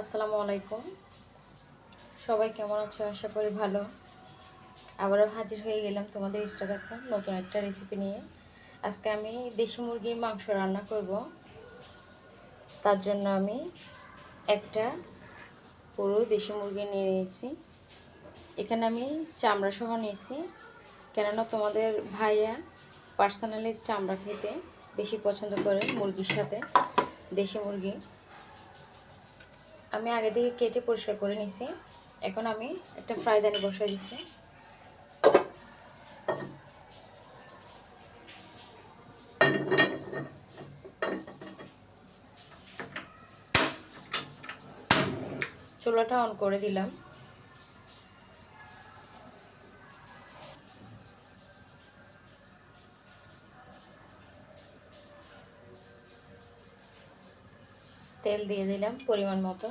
আসসালামু আলাইকুম। সবাই কেমন আছো? আশা করি ভালো। আবারও হাজির হয়ে গেলাম তোমাদের দেখা নতুন একটা রেসিপি নিয়ে। আজকে আমি দেশি মুরগির মাংস রান্না করব। তার জন্য আমি একটা পুরো দেশি মুরগি নিয়ে নিয়েছি। এখানে আমি চামড়া সহ নিয়েছি। কেননা তোমাদের ভাইয়া পার্সোনালি চামড়া খেতে বেশি পছন্দ করে মুরগির সাথে দেশি মুরগি। আমি আগে থেকে কেটে পরিষ্কার করে নিছি। এখন আমি একটা ফ্রাই দানি বসাই দিছি। চুলাটা অন করে দিলাম। তেল দিয়ে দিলাম পরিমাণ মতো।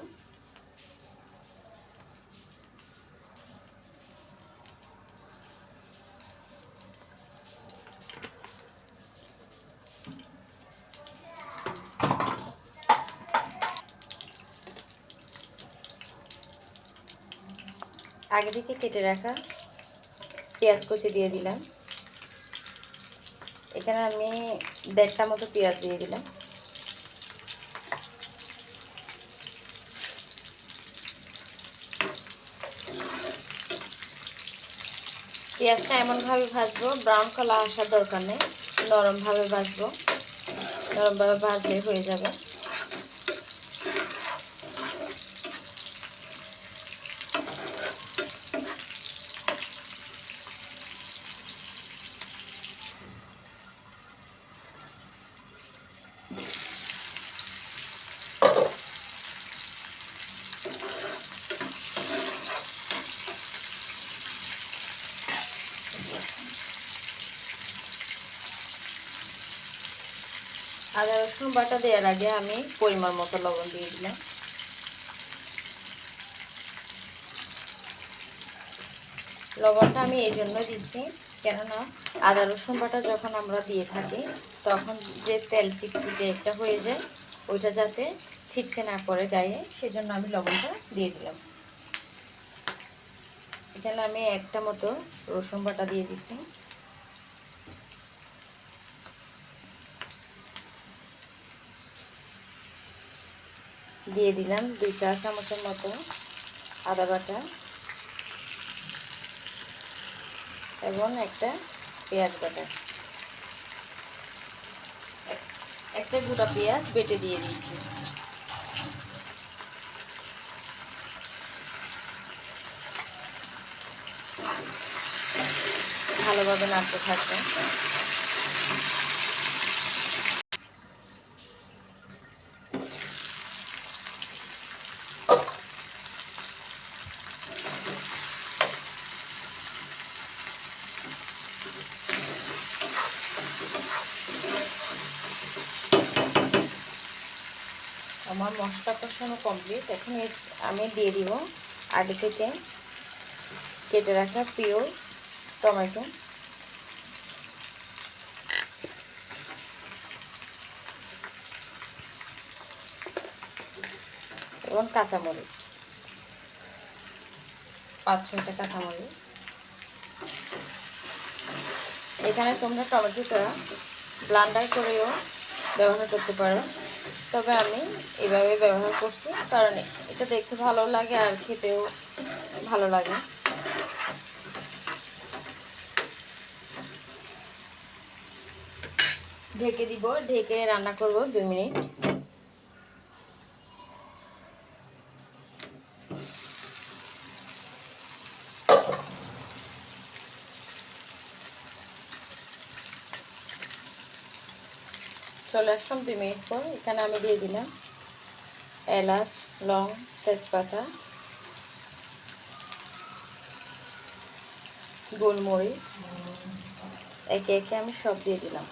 আগে থেকে কেটে রাখা পেঁয়াজ কুচি দিয়ে দিলাম। এখানে আমি দেড়টা মতো পেঁয়াজ দিয়ে দিলাম। পেঁয়াজটা এমনভাবে ভাজবো ব্রাউন কালার আসার দরকার নেই নরমভাবে ভাজবো। নরমভাবে ভাজলে হয়ে যাবে। আদা রসুন বাটা দেওয়ার আগে আমি পরিমাণ মতো লবণ দিয়ে দিলাম। লবণটা আমি এই জন্য দিচ্ছি, কেননা আদা রসুন বাটা যখন আমরা দিয়ে থাকি, তখন যে তেল চিটচিটে একটা হয়ে যায়, ওইটা যাতে ছিটকে না পড়ে গায়ে, সেজন্য আমি লবণটা দিয়ে দিলাম। এখানে আমি একটা মতো রসুন বাটা দিয়ে দিচ্ছি। দিয়ে দিলাম দুই চা চামচের মতো আদা বাটা এবং একটা পেঁয়াজ বাটা। একটা গোটা পেঁয়াজ বেটে দিয়ে দিচ্ছি ভালোভাবে নাড়তে থাকবে। আমার মশলা কষানো কমপ্লিট এখন আমি দিয়ে দিব আগে থেকে কেটে রাখা পিওর টমেটো। এবং কাঁচামরিচ। পাঁচ ছয়টা কাঁচামরিচ। এখানে তোমরা টমেটোটা ব্লান্ডার করেও ব্যবহার করতে পারো। তবে আমি এভাবে ব্যবহার করছি, কারণ এটা দেখতে ভালো লাগে আর খেতেও ভালো লাগে। ঢেকে দিব, ঢেকে রান্না করব দুই মিনিট। চলে আসলাম দুই মিনিট পর। এখানে আমি দিয়ে দিলাম এলাচ, লং, তেজপাতা, গোলমরিচ। একে একে আমি সব দিয়ে দিলাম।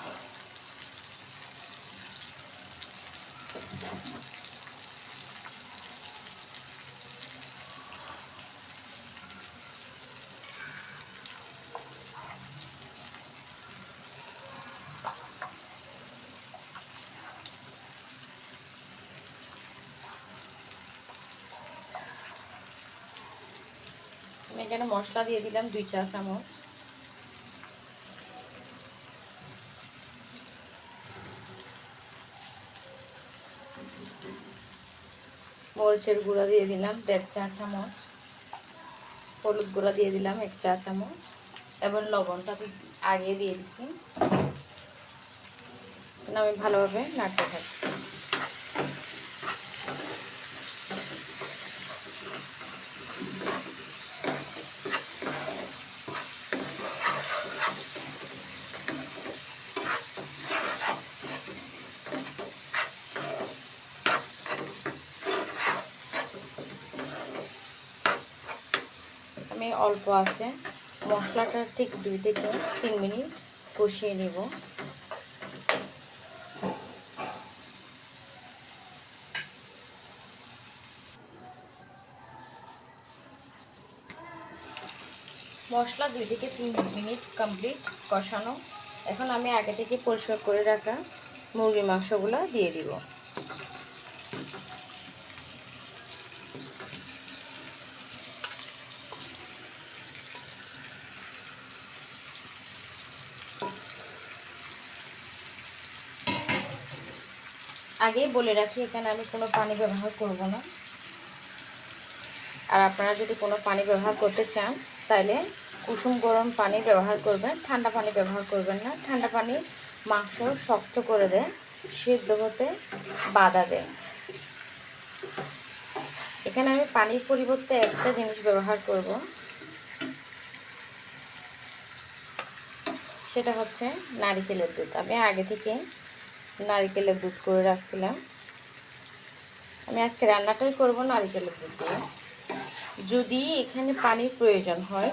এখানে মশলা দিয়ে দিলাম দুই চা চামচ। মরিচের গুঁড়া দিয়ে দিলাম দেড় চা চামচ। হলুদ গুঁড়া দিয়ে দিলাম এক চা চামচ। এবং লবণটা আগে দিয়ে দিছি। আমি ভালোভাবে নাড়তে থাকি। অল্প আছে। মশলাটা ঠিক দুই থেকে তিন মিনিট কষিয়ে নেব। মশলা দুই থেকে তিন মিনিট কমপ্লিট কষানো। এখন আমি আগে থেকে পরিষ্কার করে রাখা মুরগির মাংসগুলো দিয়ে দিব। আগেই বলে রাখি, এখানে আমি কোনো পানি ব্যবহার করব না। আর আপনারা যদি কোনো পানি ব্যবহার করতে চান তাহলে কুসুম গরম পানি ব্যবহার করবেন, ঠান্ডা পানি ব্যবহার করবেন না। ঠান্ডা পানি মাংস শক্ত করে দেয় সিদ্ধ হতে বাধা দেয় এখানে আমি পানির পরিবর্তে একটা জিনিস ব্যবহার করব। সেটা হচ্ছে নারিকেলের দুধ। আমি আগে থেকে নারিকেলের দুধ করে রাখছিলাম। আমি আজকে রান্নাটাই করব নারিকেলের দুধ দিয়ে। যদি এখানে পানির প্রয়োজন হয়,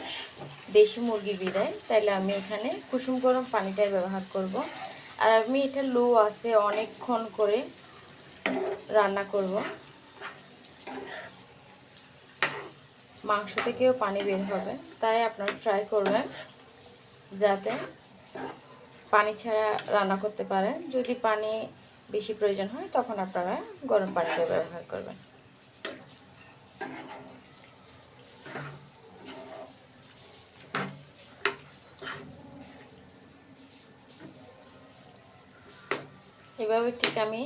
দেশি মুরগি বিদায় তাহলে আমি এখানে কুসুম গরম পানিটাই ব্যবহার করব। আর আমি এটা লো আছে অনেকক্ষণ করে রান্না করব। মাংস থেকেও পানি বের হবে, তাই আপনারা ট্রাই করবেন যাতে পানি ছাড়া রান্না করতে পারেন। যদি পানি বেশি প্রয়োজন হয়, তখন আপনারা গরম পানিটা ব্যবহার করবেন। এভাবে ঠিক আমি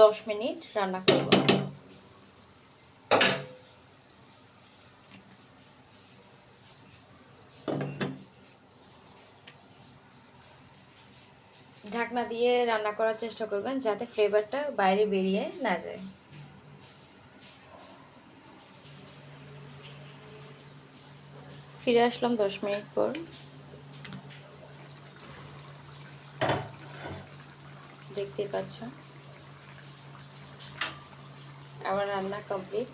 দশ মিনিট রান্না করব। ঢাকনা দিয়ে রান্না করার চেষ্টা করবেন যাতে ফ্লেভারটা বাইরে বেরিয়ে না যায়। ফিরে আসলাম দশ মিনিট পর। দেখতে পাচ্ছ। আমার রান্না কমপ্লিট।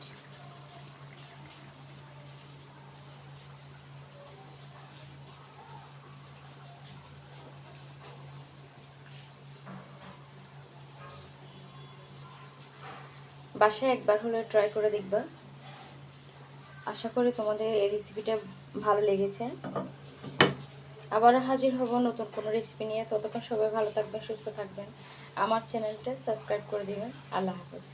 বাসায় একবার হলে ট্রাই করে দেখবা। আশা করি তোমাদের এই রেসিপিটা ভালো লেগেছে। আবারও হাজির হব নতুন কোনো রেসিপি নিয়ে। ততক্ষণ সবাই ভালো থাকবেন, সুস্থ থাকবেন। আমার চ্যানেলটা সাবস্ক্রাইব করে দিবেন। আল্লাহ হাফেজ।